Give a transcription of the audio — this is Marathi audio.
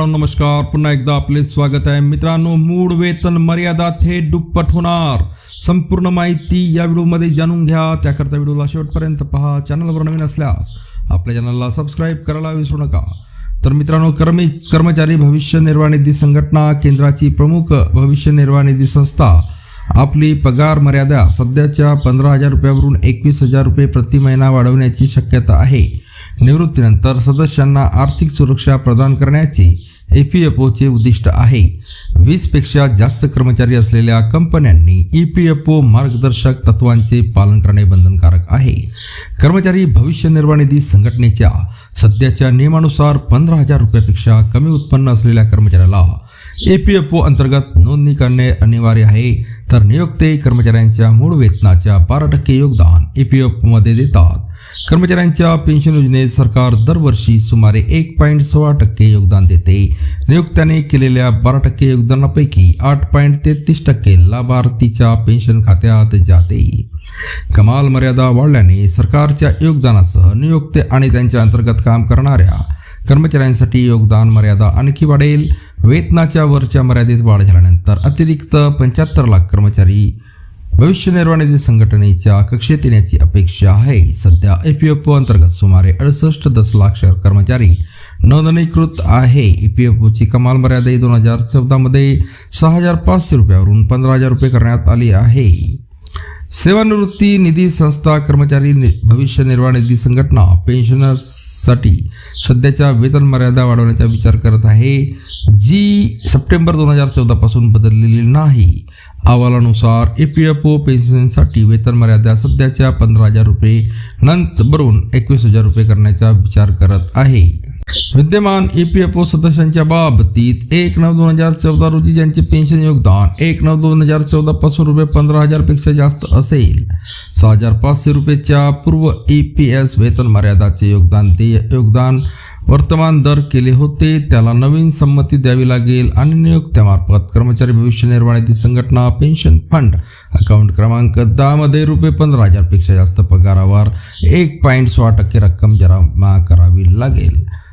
मित्रांनो नमस्कार. पुन्हा एकदा आपले स्वागत आहे. मित्रांनो मूळ वेतन मर्यादा थेट दुप्पट होणार. संपूर्ण माहिती या व्हिडिओमध्ये जाणून घ्या. त्याकरता व्हिडिओला शेवटपर्यंत पहा. चॅनलवर नवीन असल्यास आपल्या चॅनलला सबस्क्राईब करायला विसरू नका. तर मित्रांनो कर्मी कर्मचारी भविष्य निर्वाह निधी संघटना केंद्राची प्रमुख भविष्य निर्वाह निधी संस्था. आपली पगार मर्यादा सध्याच्या पंधरा हजार रुपयावरून एकवीस हजार रुपये प्रति महिना वाढवण्याची शक्यता आहे. निवृत्तीनंतर सदस्यांना आर्थिक सुरक्षा प्रदान करण्याची ए पी एफ ओचे उद्दिष्ट आहे. वीसपेक्षा जास्त कर्मचारी असलेल्या कंपन्यांनी ई पी एफ ओ मार्गदर्शक तत्वांचे पालन करणे बंधनकारक आहे. कर्मचारी भविष्य निर्वाह निधी संघटनेच्या सध्याच्या नियमानुसार पंधरा हजार रुपयापेक्षा कमी उत्पन्न असलेल्या कर्मचाऱ्याला ए पी एफ ओ अंतर्गत नोंदणी करणे अनिवार्य आहे. तर नियोक्ते कर्मचाऱ्यांच्या मूळ वेतनाच्या बारा टक्के योगदान ई पी एफ ओमध्ये देतात. कर्मचाऱ्यांच्या पेन्शन योजनेत सरकार दरवर्षी सुमारे एक पॉईंट सोळा टक्के योगदान देते. नियुक्त्याने केलेल्या बारा टक्के योगदानापैकी आठ पॉईंट तेहतीस टक्के लाभार्थीच्या पेन्शन खात्यात जाते. कमाल मर्यादा वाढल्याने सरकारच्या योगदानासह नियुक्ते आणि त्यांच्या अंतर्गत काम करणाऱ्या कर्मचाऱ्यांसाठी योगदान मर्यादा आणखी वाढेल. वेतनाच्या वरच्या मर्यादेत वाढ झाल्यानंतर अतिरिक्त पंच्याहत्तर लाख कर्मचारी भविष्य निर्वाह निधी संघटनेच्या कक्षेत येण्याची अपेक्षा आहे. सध्या ए पी एफ ओ अंतर्गत सुमारे अडुसष्ट दशलक्ष कर्मचारी नोंदणीकृत आहे. ई पी एफ ओची कमाल मर्यादा दोन हजार चौदामध्ये सहा हजार पाचशे रुपयावरून पंधरा हजार रुपये करण्यात आली आहे. सेवानिवृत्ती निधी संस्था कर्मचारी नि- भविष्य निर्वाह निधी संघटना पेन्शनर्ससाठी सध्याच्या वेतन मर्यादा वाढवण्याचा विचार करत आहे. जी सप्टेंबर दोन हजार चौदापासून बदललेली नाही. अहवालानुसार ए पी एफ ओ पेन्शनसाठी वेतन मर्यादा सध्याच्या पंधरा हजार रुपये नंतरून एकवीस हजार रुपये करण्याचा विचार करत आहे. विद्यमान ई पी एफ ओ सदस्यांच्या बाबतीत एक नऊ दोन हजार चौदा रोजी ज्यांचे पेन्शन योगदान एक नऊ दोन हजार चौदा पासून रुपये पंधरा हजारपेक्षा जास्त असेल सहा हजार पाचशे रुपयेच्या पूर्व ई पी एस वेतन मर्यादाचे योगदान ते योगदान वर्तमान दर केले होते त्याला नवीन संमती द्यावी लागेल आणि नियुक्त्यामार्फत कर्मचारी भविष्य निर्वाह निधी संघटना पेन्शन फंड अकाउंट क्रमांक दहामध्ये रुपये पंधरा हजारपेक्षा जास्त पगारावर एक पॉईंट सोळा टक्के रक्कम जमा करावी लागेल.